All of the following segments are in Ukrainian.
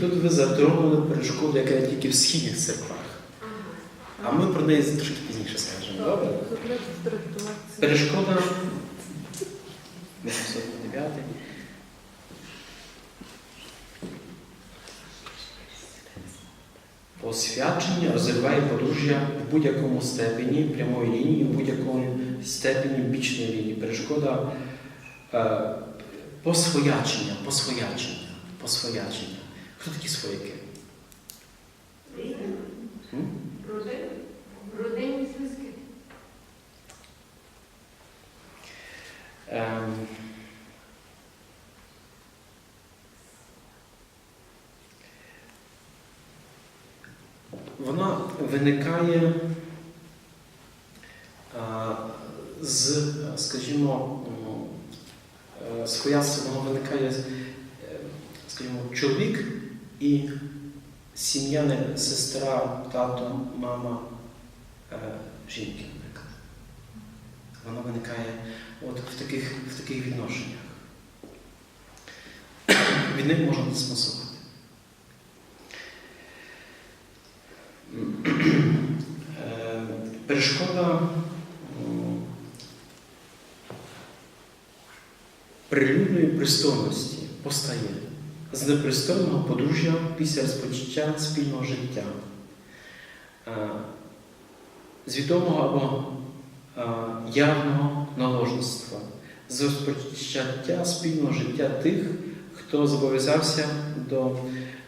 тут ви затронули перешкоду, яка є тільки в східних церквах. А ми про неї трошки пізніше скажемо. Добре? Перешкода 809. Освячення розриває подружжя в будь-якому степені прямої лінії, в будь-якому степені бічної лінії. Перешкода е, посвоячення, посвоячення, посвоячення. Хто такі свояки? М? Родинні зв'язки. Ем, Вона виникає а, з, скажімо, м, е, воно виникає, е, скажімо, чоловік і сім'я, не сестра, тато, мама е, жінки, наприклад. Воно виникає от в таких, в таких відношеннях. Від них можна дисмасувати. Е, Перешкода прилюдної пристойності постає з непристойного подружжя після розпочаття спільного життя, Е, з відомого або е, явного наложництва, з розпочаття спільного життя тих, хто зобов'язався до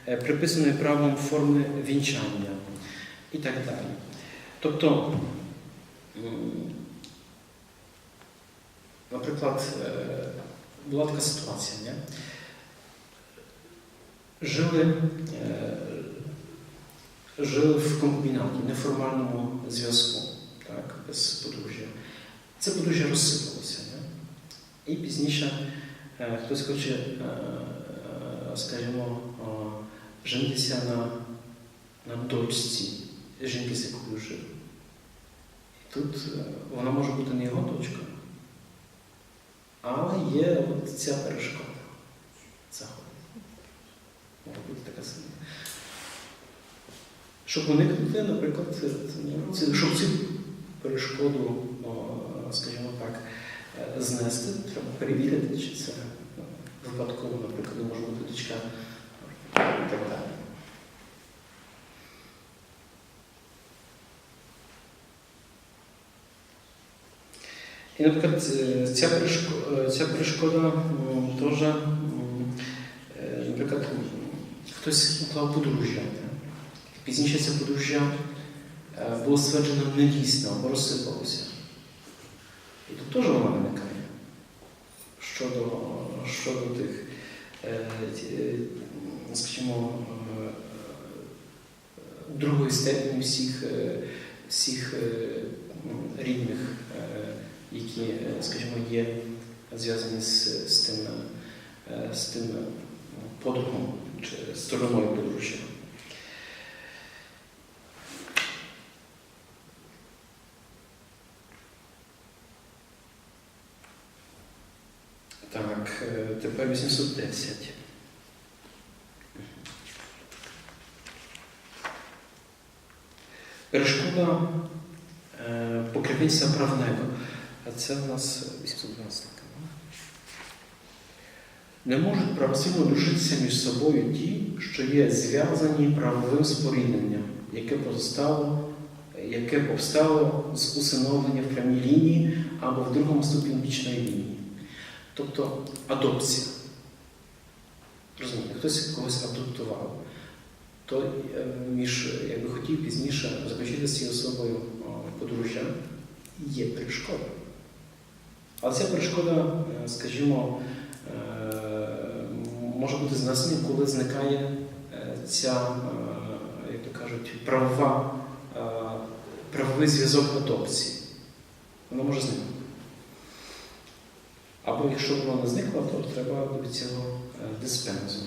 е, приписаної правом форми вінчання і так далі. Тобто, наприклад, була така ситуація, не? Жили, е, жили в комбінаті, неформальному зв'язку, так, без подружжя. Це подружжя розсипалося. І пізніше е, хтось хоче, е, скажімо, женитися на, на дочці жінки, з якою жив. Тут вона може бути не його дочкою, але є от ця перешкода. Заходить. Може бути така сама. Щоб уникнути, наприклад, це- щоб цю перешкоду, скажімо так, е, знести, треба перевірити, чи це е, випадково, наприклад, може бути дочка і так далі. І, наприклад, е, ця перешкода, ця перешкода теж, хтось уклав подружжя. Пізніше це подружжя було стверджено недійсно або розсипалося. І тут теж вона виникає щодо, щодо тих, скажімо, другої степені всіх, всіх рідних, які, скажімо, є зв'язані з, з тим, з тим подругом стороною подружжя. Так, е, тепер 810. Перешкода е, покровительства правnego. А це у нас 812. Не можуть правосильно душитися між собою ті, що є зв'язані правовим спорідненням, яке повстало, яке повстало з усиновлення в прямій лінії або в другому ступені бічної лінії. Тобто адопція. Розумієте, хтось когось адоптував, то е, між, якби хотів пізніше заключити з цією особою подружжя, є перешкода. Але ця перешкода, е, скажімо, може бути знесена, коли зникає е, ця, е, як то кажуть, правова, е, правовий зв'язок адопції. Вона може зникнути. Або якщо воно не зникло, то треба до цього диспенсу.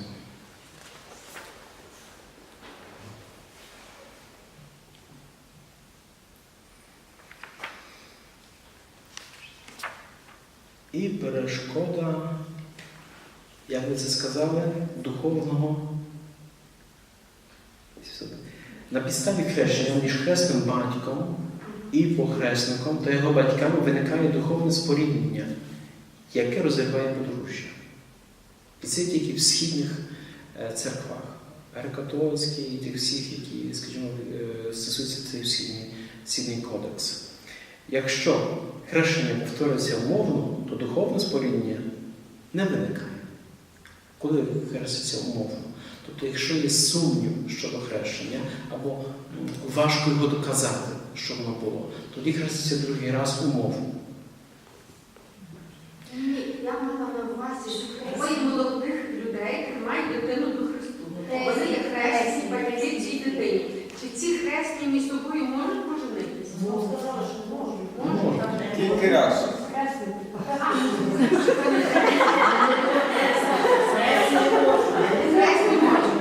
І перешкода, як ви це сказали, духовного На підставі хрещення між хресним батьком і похресником та його батьками виникає духовне споріднення, яке розриває подружжя. І це тільки в східних е, церквах, греко-католицькій і тих всіх, які, скажімо, е, стосуються цей східний, східний кодекс. Якщо хрещення повторюється умовно, то духовне споріднення не виникає. Коли хреститься умовно. Тобто, якщо є сумнів щодо хрещення, або важко його доказати, що воно було, тоді хреститься другий раз умовно. Ні, я мала на увазі, що двоє молодих людей тримають дитину до Христу. Вони є хресні батьки цій дитині. Чи ці хресні між собою можуть поженитися? Можуть, разів. Хресні можуть.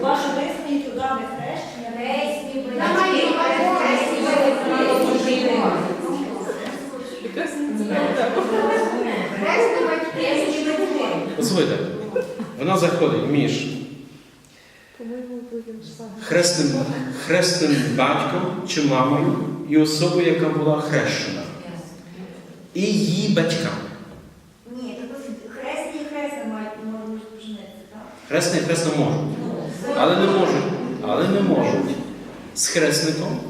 Ваші висні туди не хрещення, Давай, хресні батьки. Хресні батьки. хресні батьки. Послухайте, вона заходить між хресним, хресним батьком чи мамою і особою, яка була хрещена, і її батьками. Ні, хресні і хресні мають можуть поженитися, так? Хресне і хресно можуть, але не можуть, але не можуть з хресником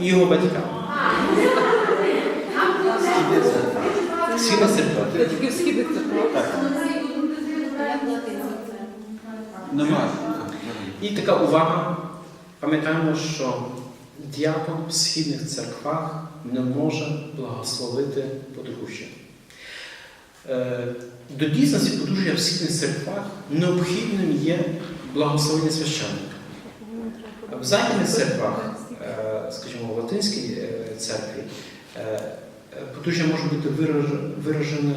і його батьками. Східна церква. Тільки в східних церквах. Нема. І така увага. Пам'ятаємо, що діакон в східних церквах не може благословити подружжя. Е, До дійсності подружжя в східних церквах необхідним є благословення священника. В західних церквах, е, скажімо, в латинській е, церкві, подружжя може бути виражене,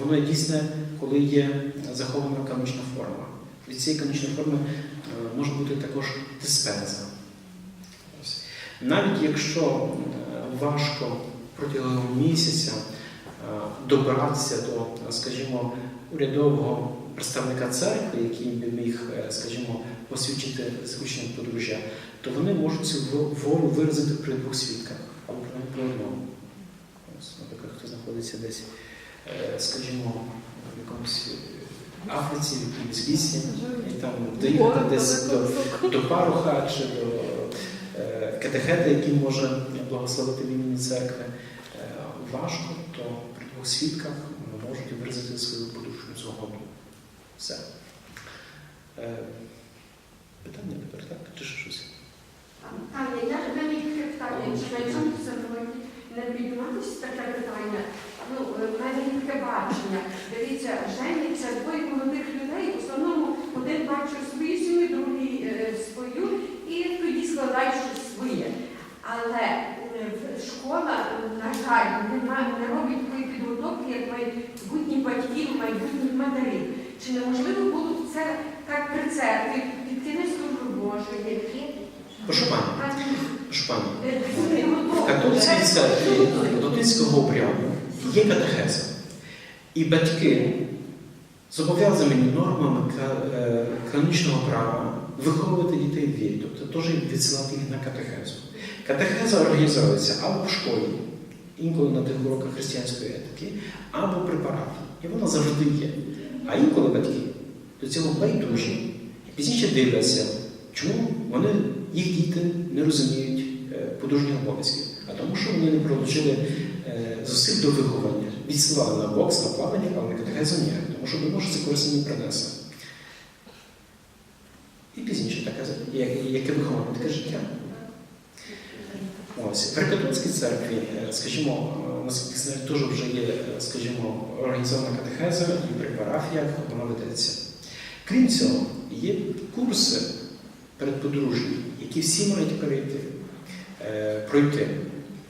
воно дійсне, коли є захована канонічна форма. Від цієї канонічної форми е, може бути також диспенса. Навіть якщо е, важко протягом місяця е, добратися до, скажімо, урядового представника церкви, який би міг, скажімо, посвідчити заключення подружжя, то вони можуть цю волю виразити при двох свідках або при одному. Наприклад, хто знаходиться десь, скажімо, в якомусь Африці, в лісі, і там доїхати десь до, до паруха чи до е, катехета, який може благословити в імені церкви, е, важко, то при двох свідках вони можуть виразити свою подушну згоду. Все. Е, Питання тепер, так? Чи ще щось? Таня, я мене є питання, чи на цьому сьогодні не підніматися таке питання? Ну, е, таке бачення. Дивіться, женяться двоє молодих людей, в основному один бачив свою сім'ю, другий е, свою, і тоді складають щось своє. Але е, школа, на жаль, не, робить такої підготовки, як майбутні батьки, майбутні матері. Чи неможливо було б це так при церкві, під кінець служби Божої? Прошу пані, прошу пані. католицькій церкві латинського обряду є катехеза. І батьки зобов'язані нормами е, канонічного права виховувати дітей в вірі, тобто теж відсилати їх на катехезу. Катехеза організовується або в школі, інколи на тих уроках християнської етики, або при парафії. І вона завжди є. А інколи батьки до цього байдужі і пізніше дивляться, чому вони, їх діти не розуміють е, подружніх обов'язків. А тому, що вони не пролучили зусиль до виховання, відсилали на бокс, на плавання, але на катехезу ніяк, тому що думав, що це корисно не принесе. І пізніше таке, як- яке виховання, таке життя. Ось. В Греко-католицькій церкві, е, скажімо, е, наскільки знаю, теж вже є, е, скажімо, організована катехеза і при парафіях вона ведеться. Крім цього, є курси передподружні, які всі мають перейти, пройти.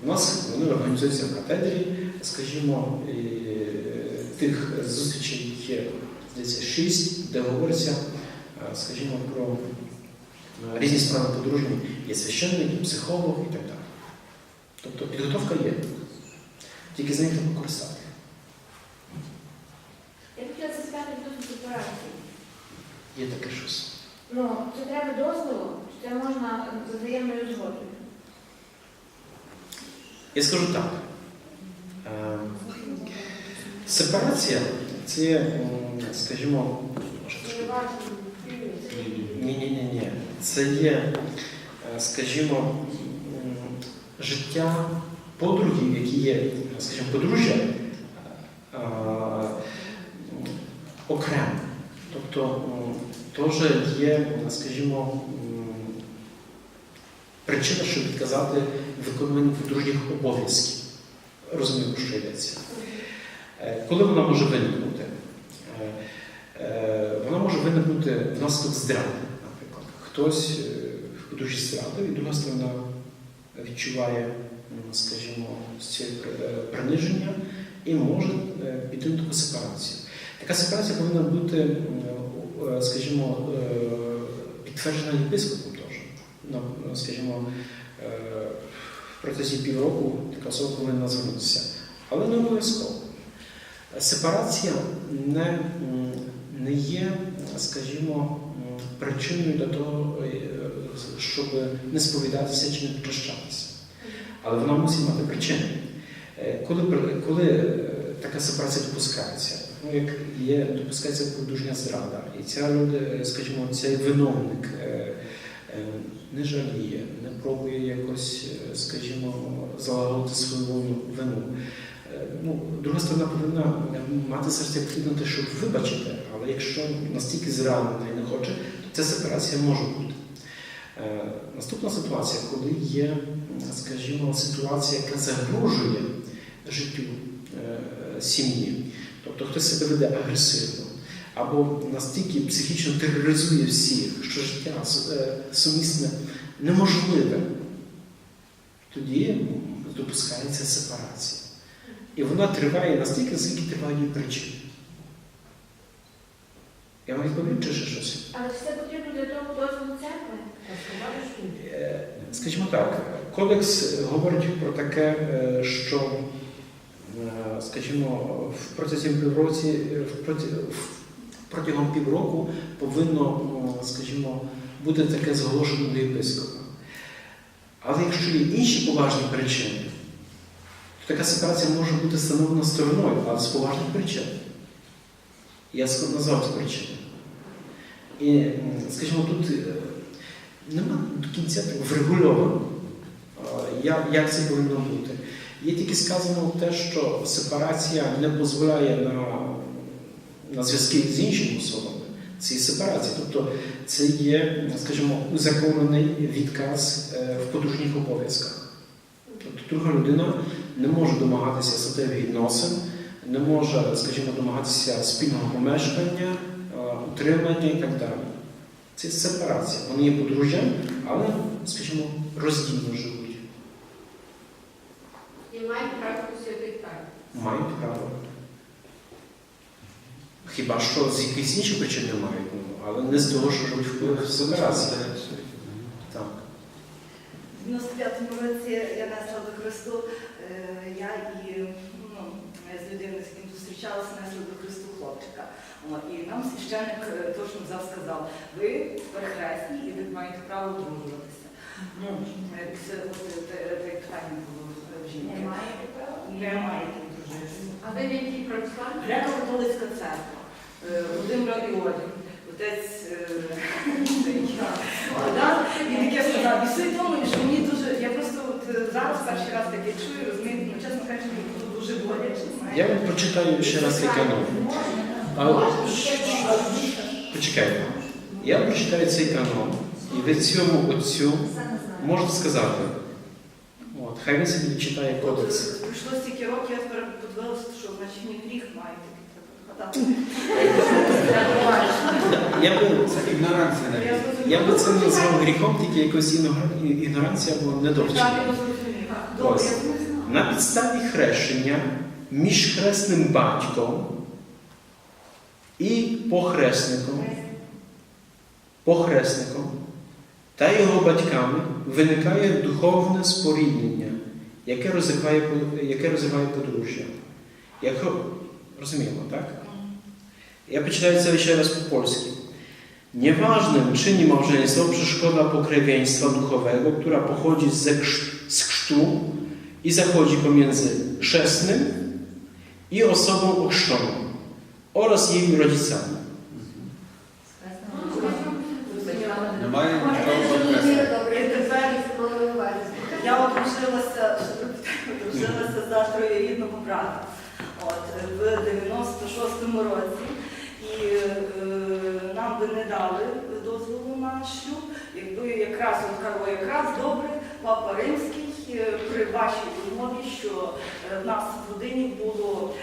У нас вони організуються в катедрі, скажімо, е, тих зустрічей є, здається, шість, де говориться, е, скажімо, про е, різні справи подружні. Є священник, є психолог і так далі. Тобто підготовка є. Тільки з нею треба користати. Я хотіла 35 до сепарації? Є таке щось. Ну, це треба дозволу, чи це можна за взаємною згодою? Я скажу так. Е, Сепарація це, скажімо, Ні, ні, ні, ні. Це є, е, скажімо, життя подругів, які є, скажімо, подружжя е, окремо. Тобто теж є, скажімо, причина, щоб відказати виконанню подружніх обов'язків. Розумію, про що йдеться. Е, Коли вона може виникнути? Е, е, Вона може виникнути внаслідок зради, наприклад. Хтось е, подружжі зрадив, і друга сторона відчуває, скажімо, це е, приниження і може піти на таку сепарацію. Така сепарація повинна бути, скажімо, підтверджена єпископом Скажімо, е, в протязі півроку така особа повинна звернутися. Але не обов'язково. Сепарація не, не є, скажімо, причиною для того, е, щоб не сповідатися чи не прощатися. Але вона мусить мати причину. Е, Коли, коли така сепарація допускається, ну, як є, допускається подужня зрада, і ця люди, скажімо, цей виновник не жаліє, не пробує якось, е, скажімо, залагодити свою вину-. Е, Ну, друга сторона повинна мати серце відкрите, щоб вибачити, але якщо настільки зранена і не хоче, то ця сепарація може бути. Е, Наступна ситуація, коли є, скажімо, ситуація, яка загрожує життю е, сім'ї, тобто хтось себе веде агресивно, або настільки психічно тероризує всіх, що життя е, сумісне неможливе, тоді допускається сепарація. І вона триває настільки, скільки триває її причина. Я вам відповім чи ще щось? Але все потрібно для того дозволу церкви. Е, Скажімо так, кодекс говорить про таке, е, що, скажімо, в в в- протягом півроку повинно, скажімо, бути таке зголошено до єпископа. Але якщо є інші поважні причини, то така ситуація може бути встановлена стороною, але з поважних причин. Я назвав причини. І, скажімо, тут е, нема до кінця врегульовано, як це повинно бути. Є тільки сказано те, що сепарація не дозволяє на, на зв'язки з іншими особами. Це є сепарація. Тобто це є, скажімо, узаконений відказ е, в подружніх обов'язках. Тобто друга людина не може домагатися статевих відносин, не може, скажімо, домагатися спільного помешкання, е, утримання і так далі. Це сепарація. Вони є подружжям, але, скажімо, роздільно живуть. І мають право посвятити. Мають право. Хіба що з якихось інших причин не мають, але не з того, що живуть в- в сепарації. Так. В 95-му році я несла до Христу, е, я і ну, з людиною, з ким зустрічалася, несла до Христу хлопчика. І нам священник е, точно взяв сказав, ви перехресні і ви маєте право одружуватися. Ну, е, це питання було в жінки. Немає права. Не маєте. А ви в якій православній? Греко-католицька церква. Е, Володимир Іодін, отець е, він таке сказав. І суть тому, що мені дуже, я просто от е, зараз перший раз таке чую, розумієте, ну чесно кажучи, мені було дуже боляче. Я вам прочитаю ще раз цей канон. Почекайте. Я прочитаю цей канон, і ви цьому отцю можете сказати. От, хай він собі читає кодекс. е, Пройшло стільки років, я тепер подивилася, що значить не гріх має згадати. Я би, Це ігноранція навіть. я би це не назвав гріхом, тільки якось ігноранція або недовчення. Ось. На підставі хрещення між хресним батьком і похресником, похресником та його батьками виникає духовне споріднення, яке розвиває, яке подружжя. Якщо, розуміємо, так? Ja przeczytam to jeszcze raz po polsku. Nieważnym czyni małżeństwo przeszkoda pokrewieństwa duchowego, która pochodzi ze krz- z chrztu i zachodzi pomiędzy chrzestnym i osobą ochrzczoną oraz jej rodzicami. Немає Можна нічого дуже конкретного. добре, І тепер це було на увазі. Я одружилася, одружилася за троюрідного брата от, в 96-му році. Е, нам би не дали дозволу на шлюб, якби якраз от кажу, якраз добре папа Римський е, при вашій умові, що е, в нас в родині було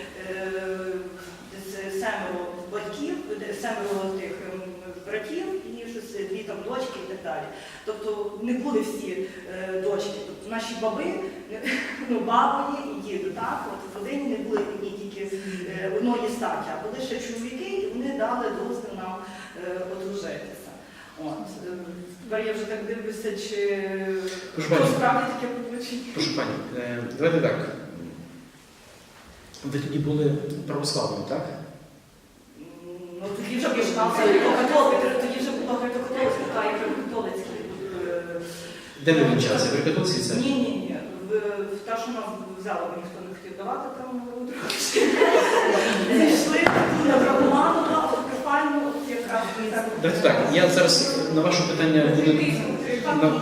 семеро батьків, семеро тих ем, братів і щось дві там дочки і так далі. Тобто не були всі дочки. Тобто наші баби, ну, бабої і діди, так? От в родині не були одні тільки одної статі, а були ще чоловіки, дали дозвіл нам е, одружитися. От. е, Тепер я вже так дивлюся, чи справді таке получить. Прошу пані, е, давайте так. Ви тоді були православними, так? Ну, тоді вже починався католик, тоді вже була греко-католицька, та і греко-католицькі. е, Де ви вінчалися? При католицькій Ні, церкві? ні, ні. В, в та, що нас взяли, бо ніхто не хотів давати там Зійшли на Драгоманова, Кефальну, якраз Давайте так, я зараз на ваше питання буду. На,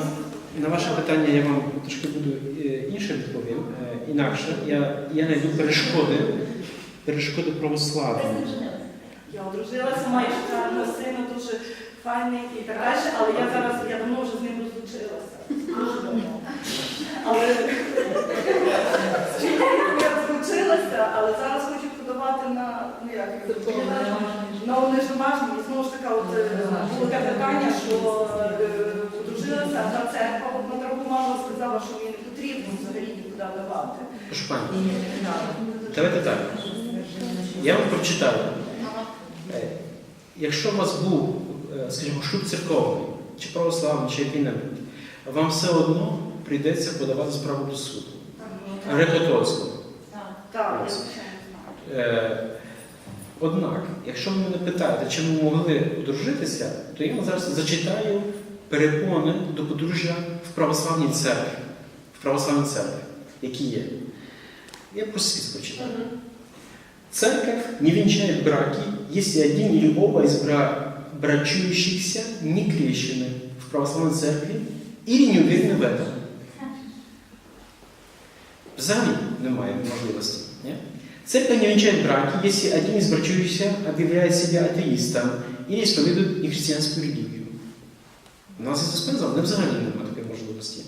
на ваше питання я вам трошки буду е, інше відповім. Е, Інакше я, я знайду перешкоди, перешкоди православ'я. Я одружилася, маю шикарного сина, дуже файний і так далі, але я зараз, я давно вже з ним розлучилася. Дуже давно. Але я розлучилася, але зараз хочу подавати на, ну як, на унеждомажність. Знову ж таки, от е, було таке питання, що е, одружилася, а церква от на Драгоманова сказала, що мені не потрібно взагалі нікуди давати. Прошу пані, давайте так. Я вам прочитаю. Е, Якщо у вас був, скажімо, шлюб церковний, чи православний, чи який-небудь, вам все одно прийдеться подавати справу до суду. Греко-католицького. Так, Однак, якщо ви мене питаєте, чи ви могли одружитися, то я вам зараз зачитаю перепони до подружжя в православній церкві, в православній церкві, які є. Я просто список прочитаю. Церковь не венчает браки, если один или оба из бра- брачующихся не крещены в православной церкви или не уверены в этом. Взагалі немає можливості. Ні? Церковь не венчает браки, если один из брачующихся объявляет себя атеистом или исповедует нехристианскую религию. У нас это сказано, не взагалі немає такої можливості.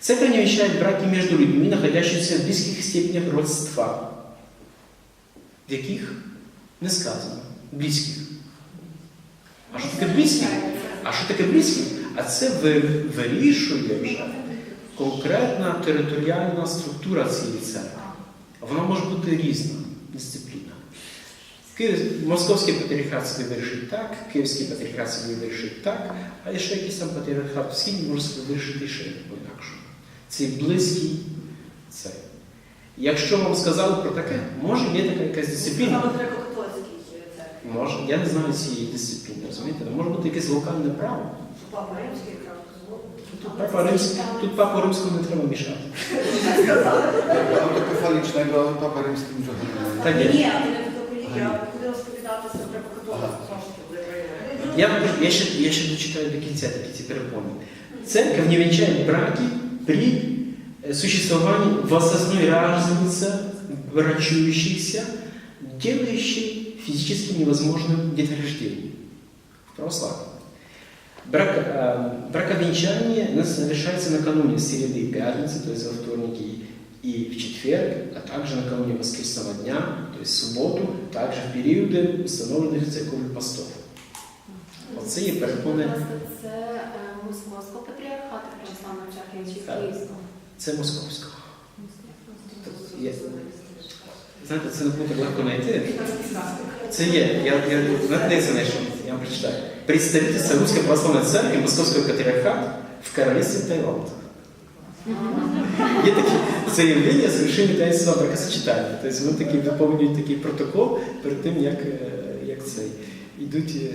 Церковь не венчает браки между людьми, находящимися в близких степенях родства. В яких не сказано. Близьких. А що таке близьких? А що таке близьких? А це вирішує вже конкретна територіальна структура цієї церкви. Вона може бути різна дисципліна. Київ, Московський патріархат собі вирішить так, Київський патріархат собі вирішить так, а ще якийсь там патріархат в Східні може собі вирішити ще по-інакше. Цей близький цей. Якщо вам сказали про таке, може є така якась дисципліна. Може, я не знаю цієї дисципліни, розумієте? Може бути якесь локальне право. Папа Римський дозволив. Тут папа римський, тут папу римському не треба мішати. Автокефалічnego Папа Римський вже Та ні. Ні, а ти не фотографії, я ходила сповідатися в греко-католицьку, знову ж таки, були воєнні. Я, я, ще, я ще дочитаю до кінця такі ці перепони. Церковь не венчает браки при э, существовании возрастной разницы брачующихся, делающей физически невозможным деторождение. В православии. Брак, э, браковенчание нас совершается накануне среды и пятницы, то есть во вторник и, и в четверг, а также накануне воскресного дня, то есть в субботу, также в периоды установленных церковных постов. Оце є перепони. Це е, Московського патріархату православної церкви чи Так. Київського? Це московського. Є. Знаєте, це не буде так легко знайти. Це є. Я, я, знаєте, де це знайшов? Я вам прочитаю. Представительство Русской Православной Церкви Московського патріархату в Королівстві Таїланд. Є такі заявлення совершення таїнства бракосочетання. Тобто вони такі виповнюють такий протокол перед тим, як, е, як цей, йдуть. е,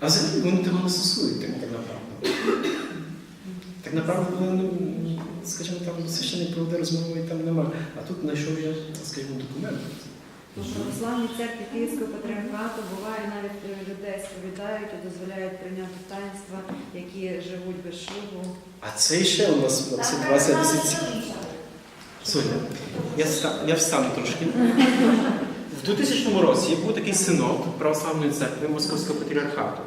А взагалі вони того не стосують, так, направду. Так направду, ну, скажімо, там священник проведе розмову і там немає. А тут знайшов я, скажімо, документ. У православній церкві Київського патріархату буває навіть е, людей сповідають і дозволяють прийняти таїнства, які живуть без шлюбу. А це ще у нас ситуація досить. Соня, я, я встану трошки. В 2000 році був такий синод Православної церкви Московського патріархату.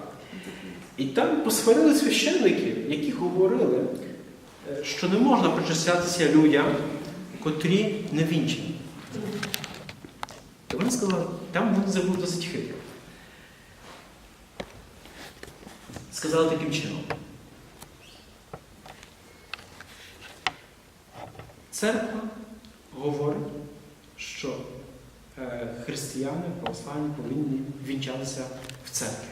І там посварили священники, які говорили, е, що не можна причастятися людям, котрі не вінчені. То вони сказали, там вони забув досить хитро. Сказали таким чином. Церква говорить, що е, християни, православні повинні вінчатися в церкві.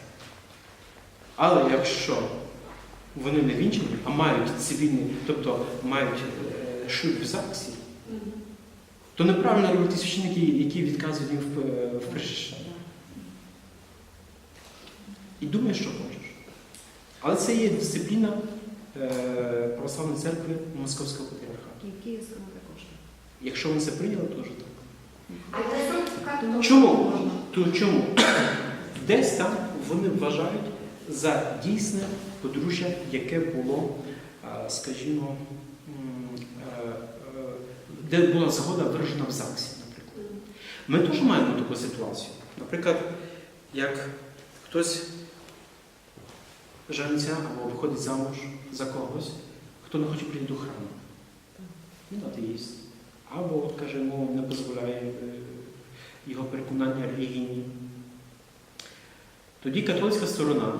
Але якщо вони не вінчені, а мають цивільний, тобто мають е, шлюб в ЗАГСі, то неправильно роблять ті священники, які відказують їм в, е, причащенні. І думай, що хочеш. Але це є дисципліна е, православної церкви Московського патріархату. І в також. Якщо вони це прийняли, то вже так. Чому? То чому? Десь там вони вважають за дійсне подружжя, яке було, скажімо, е, е, де була згода виражена в ЗАГСі, наприклад. Ми теж маємо таку ситуацію. Наприклад, як хтось жениться або виходить замуж за когось, хто не хоче прийти до храму. Він атеїст. Або от, каже, мова не дозволяє е, його переконання релігійні. Тоді католицька сторона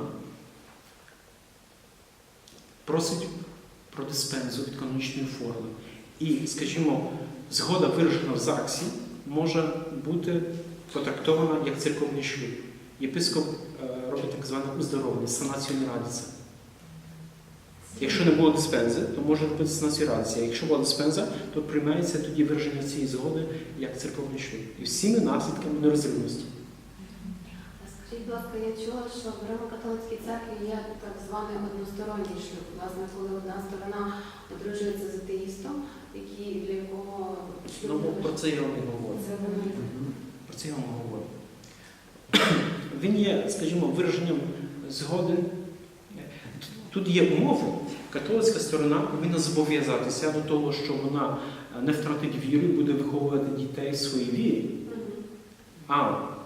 просить про диспензу від канонічної форми. І, скажімо, згода виражена в ЗАГСі може бути потрактована як церковний шлюб. Єпископ е, робить так зване оздоровлення, санацію радиться. Якщо не було диспензи, то може робити санацію радиться. Якщо була диспенза, то приймається тоді вираження цієї згоди як церковний шлюб. І всіми наслідками нерозривності. Скажіть, будь ласка, я чула, що в Римо-католицькій церкві є так званий односторонній шлюб. Власне, коли одна сторона одружується з атеїстом, який для якого Ну, про це я вам і говорю. Це вони. Про це я вам говорю. Він є, скажімо, вираженням згоди. Тут є умови. Католицька сторона повинна зобов'язатися до того, що вона не втратить віру і буде виховувати дітей в своїй вірі. Але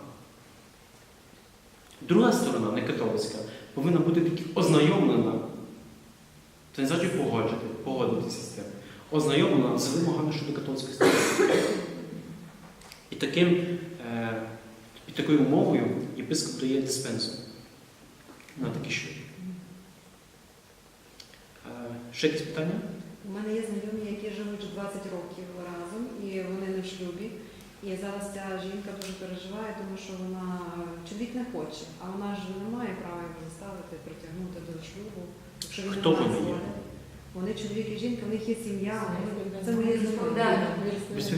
друга сторона, не католицька, повинна бути тільки ознайомлена. Це не значить погоджити, погодитися з тим. Ознайомлена з вимогами щодо католицької сторони. І таким, е, під такою умовою єпископ дає диспенсу на такі шлюб. Е, ще якісь питання? У мене є знайомі, які живуть вже 20 років разом, і вони в шлюбі. І зараз ця жінка дуже переживає, тому що вона чоловік не хоче, а вона ж не має права його заставити, притягнути до шлюбу. Якщо він Хто не вони є? Вони чоловік і жінка, в них є сім'я. вони- Це моє Розповідання.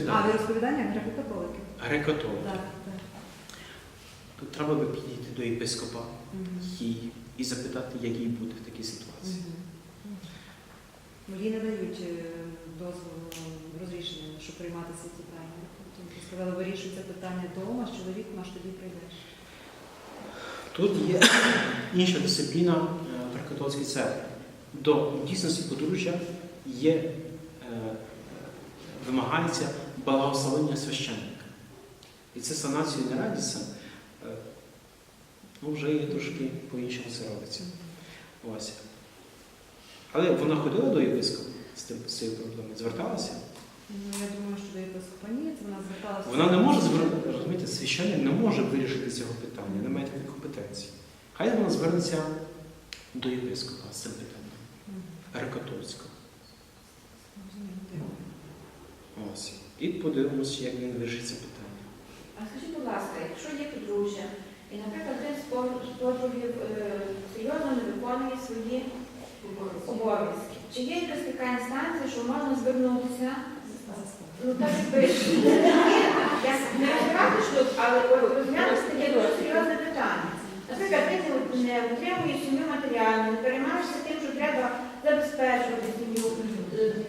А, ви розповідання греко-католики? Греко-католик. Так, так. Тут треба би підійти до єпископа Мгм. їй і запитати, як їй буде в такій ситуації. Мгм. Ну, не дають е, дозволу розрішення, щоб приймати ці питання. Сказали, вирішуй це питання вдома з чоловіком, аж тоді прийдеш. Тут є інша дисципліна е, в католицькій церкві. До дійсності подружжя є, е, вимагається благословення священника. І це санацію не радиться, е, ну, вже є трошки по-іншому це робиться. Ось. Але вона ходила до тим з цією проблемою, зверталася. Ну, я думаю, що до єпископа ні, це вона зверталася. Вона не може звернути, розумієте, священник не може вирішити цього питання, не має такої компетенції. Хай вона звернеться до єпископа з цим питанням, греко-католицького. Ось. І подивимося, як він вирішить це питання. А скажіть, будь ласка, якщо є подружжя, і, наприклад, один з подругів е, серйозно не виконує свої обов'язки, чи є якась така інстанція, що можна звернутися? Ну так і пише. Я не розбирати шлюб, але розглянути таке дуже серйозне питання. сім'ю матеріально, не переймаєшся тим, що треба забезпечувати сім'ю.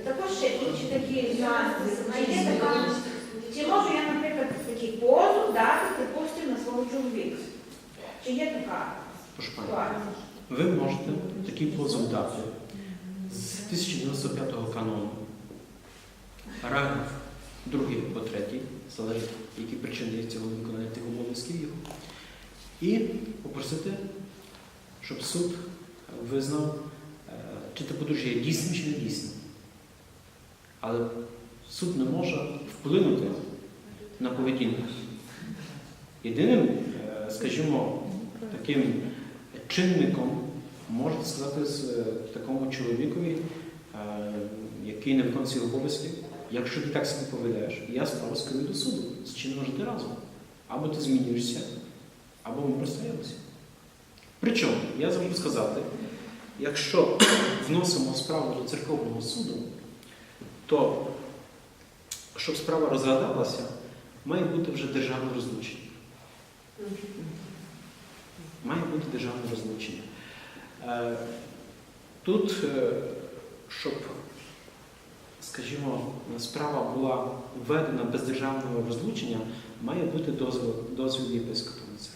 Також ще інші такі нюанси. Чи можу я, наприклад, такий позов дати, припустимо, на свого чоловіка? Чи є така ситуація? Wy можете такий позов дати з 1095 канону, параграф 2 або 3, залежить, які причини цього виконання тих обов'язків його, і попросити, щоб суд визнав, е, чи те подружжя є дійсним чи не дійсним. Але суд не може вплинути на поведінку. Єдиним, е, скажімо, таким чинником, можете сказати, е, такому чоловікові, який не виконує свої обов'язки, якщо ти так себе поведеш, я справу скерую до суду, з чим жити разом. Або ти змінюєшся, або ми розстаємося. Причому, я завжди сказати, якщо вносимо справу до церковного суду, то щоб справа розглядалася, має бути вже державне розлучення. Має бути державне розлучення. Е, Тут, е, щоб, скажімо, справа була введена без державного розлучення, має бути дозвіл, дозвіл єпископа на це.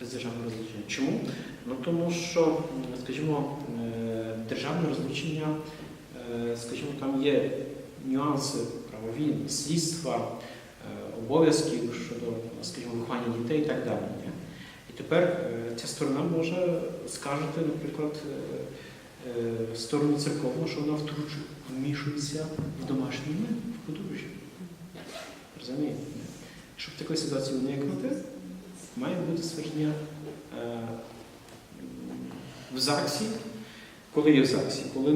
Без державного розлучення. Чому? Ну тому що, скажімо, е, державне розлучення, е, скажімо, там є нюанси правові, слідства, е, обов'язків щодо, скажімо, виховання дітей і так далі. І тепер ця сторона може скажете, наприклад, в сторону церковну, що вона вмішується в домашній мир, в подружжя. Розумієте? Щоб такої ситуації уникнути, має бути ствердження е, в ЗАГСі, коли є в ЗАГСі, коли